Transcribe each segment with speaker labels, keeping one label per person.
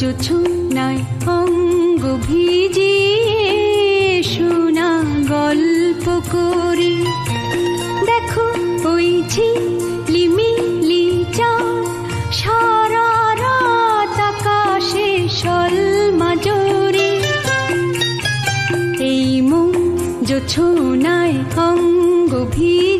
Speaker 1: জোছনায় অঙ্গ ভিজিয়ে শোনা গল্প করি। দেখো ওই ঝিলিমিলি চা সারা রাত আকাশে সলমা জোরে এই মন জোছনায় অঙ্গ ভিজিয়ে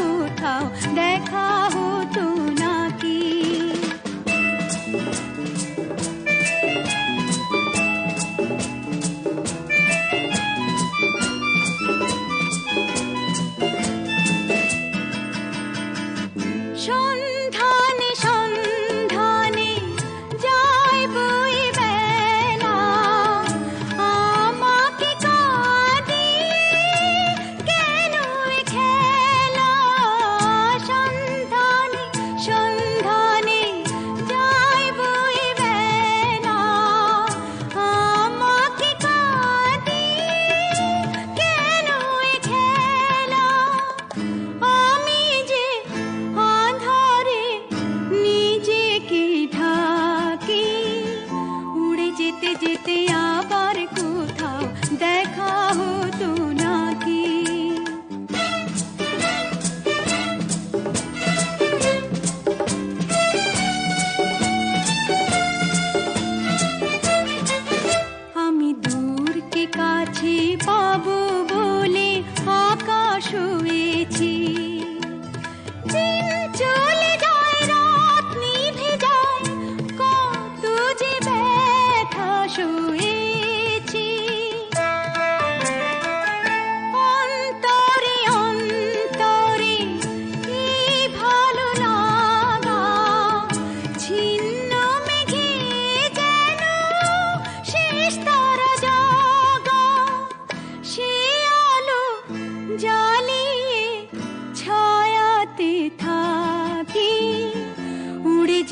Speaker 1: उठाओ देखा हो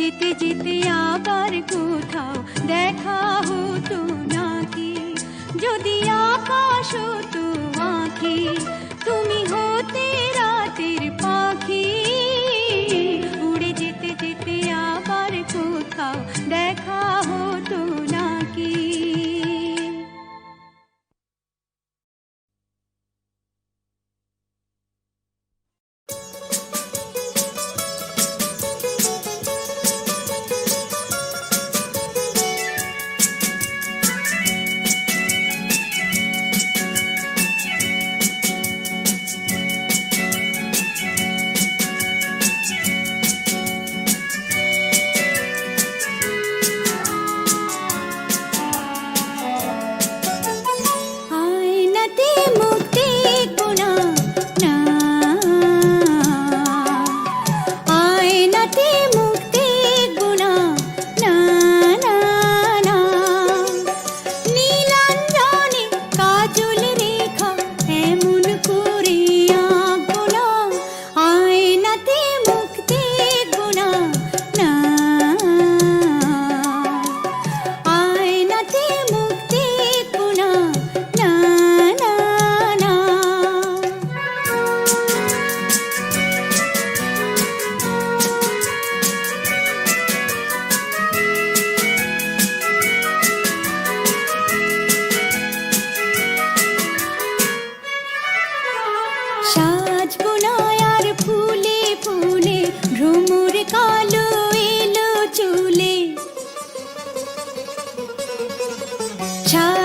Speaker 1: যেতে যেতে আবার কোথাও দেখা হতো নাকি? যদি আকাশ তো আঁকি তুমি হো 长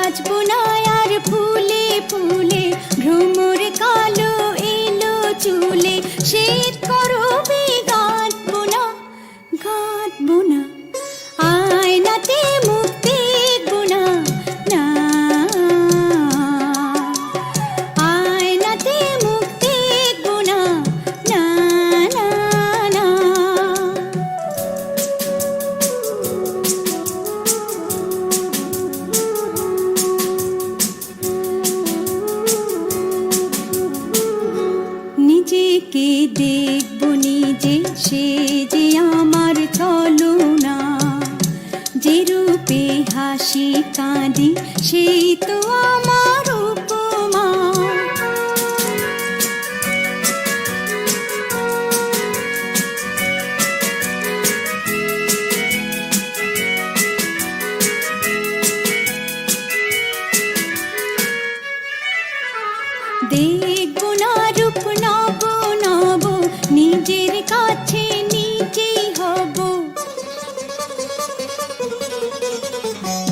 Speaker 1: থেকে দেখব নিজে সে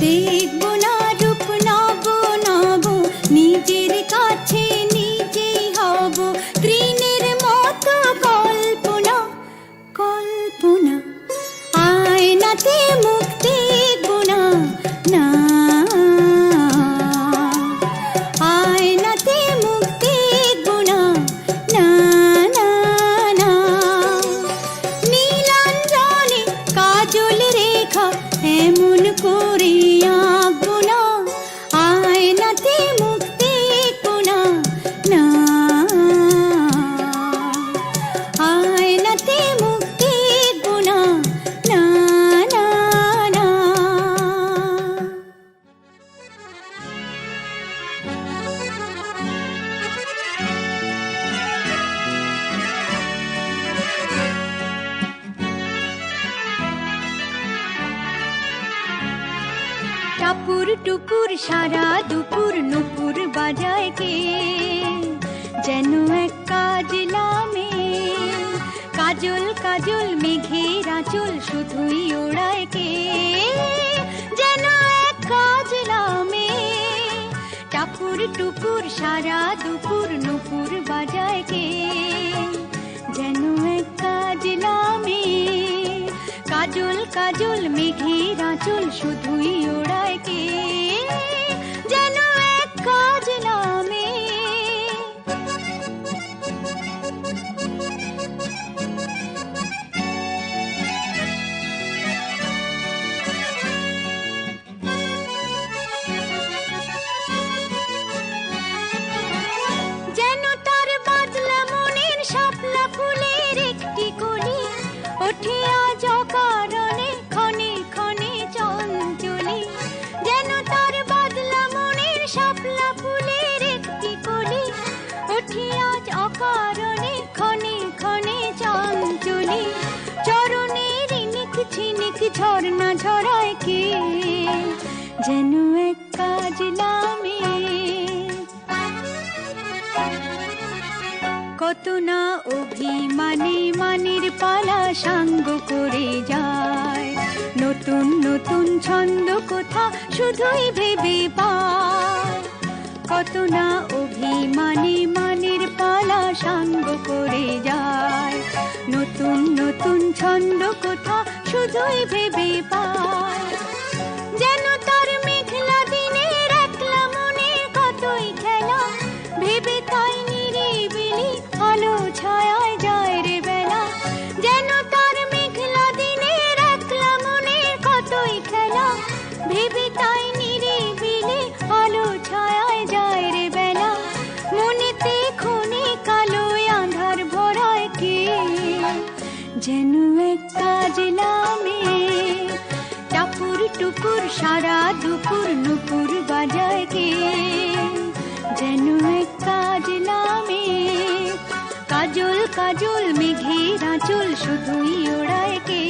Speaker 1: feet. Move. কাজল মেঘে রাচল শুধুই ওড়ায় কে? যেন এক কাজলা মেয়ে টাপুর টুপুর, সারা দুপুর নুপুর বাজায় কে? যেন এক কাজলা মেয়ে কাজল কাজল মেঘে রাচল শুধুই ওড়ায় কে? উঠিয়া যকারণে ক্ষণে ক্ষণে চঞ্চলি, যেন তার বাদলা মনের শাপলা ফুলের একটি কলি, উঠিয়া যকারণে ক্ষণে ক্ষণে চঞ্চলি, চরণের নিক ঝিনিক ঝর্ণা ঝরায় কে? যেন এক কাজলা চেতনা অভিমানে মানের পালা সাঙ্গ করে যায়। নতুন নতুন ছন্দ কথা শুধুই ভেবে পায়। কত না অভিমানে মানের পালা সাঙ্গ করে যায়। নতুন নতুন ছন্দ কথা শুধুই ভেবে পায়। সারা দুপুর নুপুর বাজায় কে? যেন কাজ নামে। কাজল কাজল মেঘে আঁচল শুধুই ওড়ায় কে?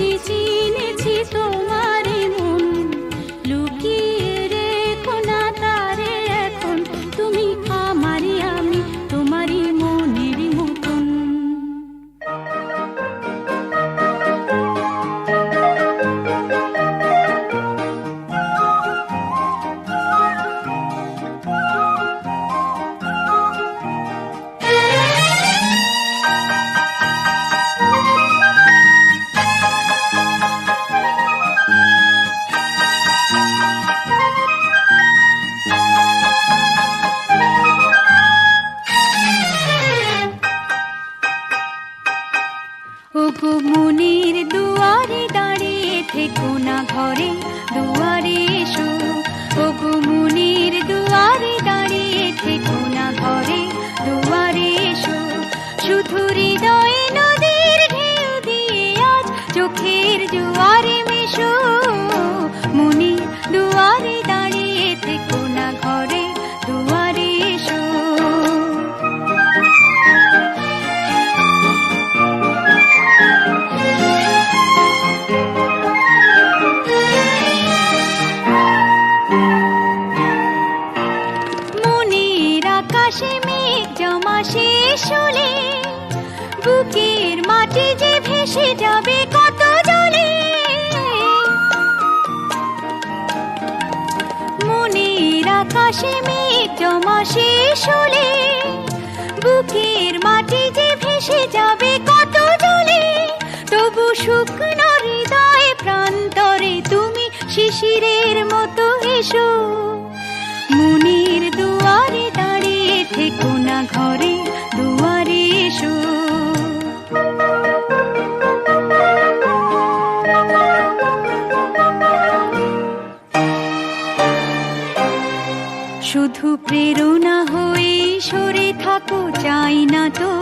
Speaker 1: বাসি থেকো না ঘরে দুয়ারে এসো। এসো। মনির দুয়ারে দাঁড়িয়ে থেকো না ঘরে, দুয়ারে এসো। শুধু প্রেরণা হয়ে সরে থাকো, চাই না তো।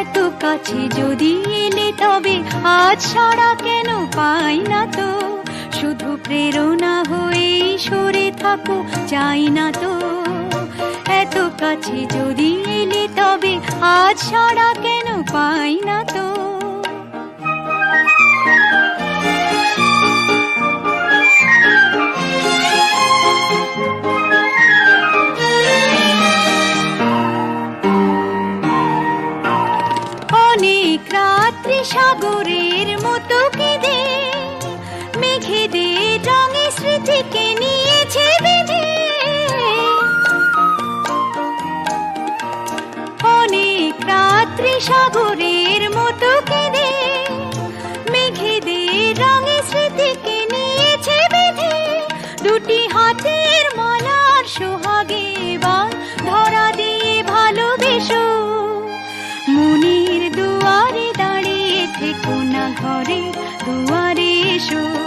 Speaker 1: এত কাছে যদি এলে তবে আজ ছাড়া কেন পাই না তো? প্রেরণা হয়ে সরে থাকো, চাই না তো। এত কাছে যদি এলে তবে আজ ছাড়া কেন পাই না তো? অনেক রাত্রি সাগরের না ঘরে দুয়ারে এসো